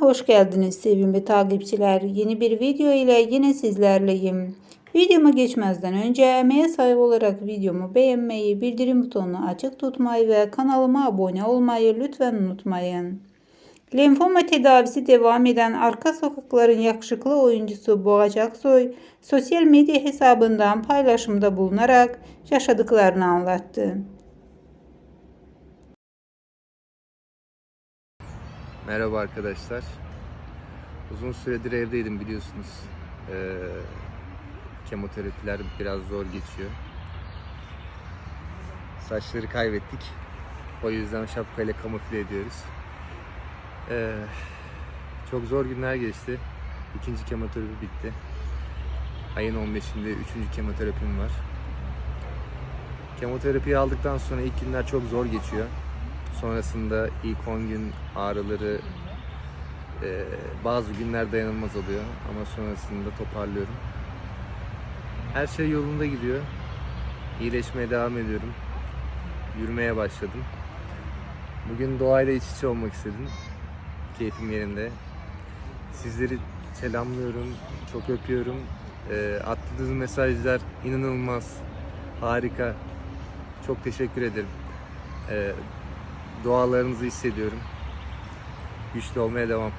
hoş geldiniz sevimli takipçiler. Yeni bir video ile yine sizlerleyim. Videoma geçmezden önce emeğe sahip olarak videomu beğenmeyi, bildirim butonunu açık tutmayı ve kanalıma abone olmayı lütfen unutmayın. Lenfoma tedavisi devam eden Arka Sokakların yakışıklı oyuncusu Boğaç Aksoy, sosyal medya hesabından paylaşımda bulunarak yaşadıklarını anlattı. Merhaba arkadaşlar. Uzun süredir evdeydim biliyorsunuz. Ee, kemoterapiler biraz zor geçiyor. Saçları kaybettik. O yüzden şapkayla kamufle ediyoruz. Ee, çok zor günler geçti. İkinci kemoterapi bitti. Ayın 15'inde üçüncü kemoterapim var. Kemoterapiyi aldıktan sonra ilk günler çok zor geçiyor. Sonrasında ilk 10 gün ağrıları e, bazı günler dayanılmaz oluyor ama sonrasında toparlıyorum. Her şey yolunda gidiyor. İyileşmeye devam ediyorum. Yürümeye başladım. Bugün doğayla iç içe olmak istedim. Keyfim yerinde. Sizleri selamlıyorum. Çok öpüyorum. E, attığınız mesajlar inanılmaz. Harika. Çok teşekkür ederim. E, dualarınızı hissediyorum. Güçlü olmaya devam.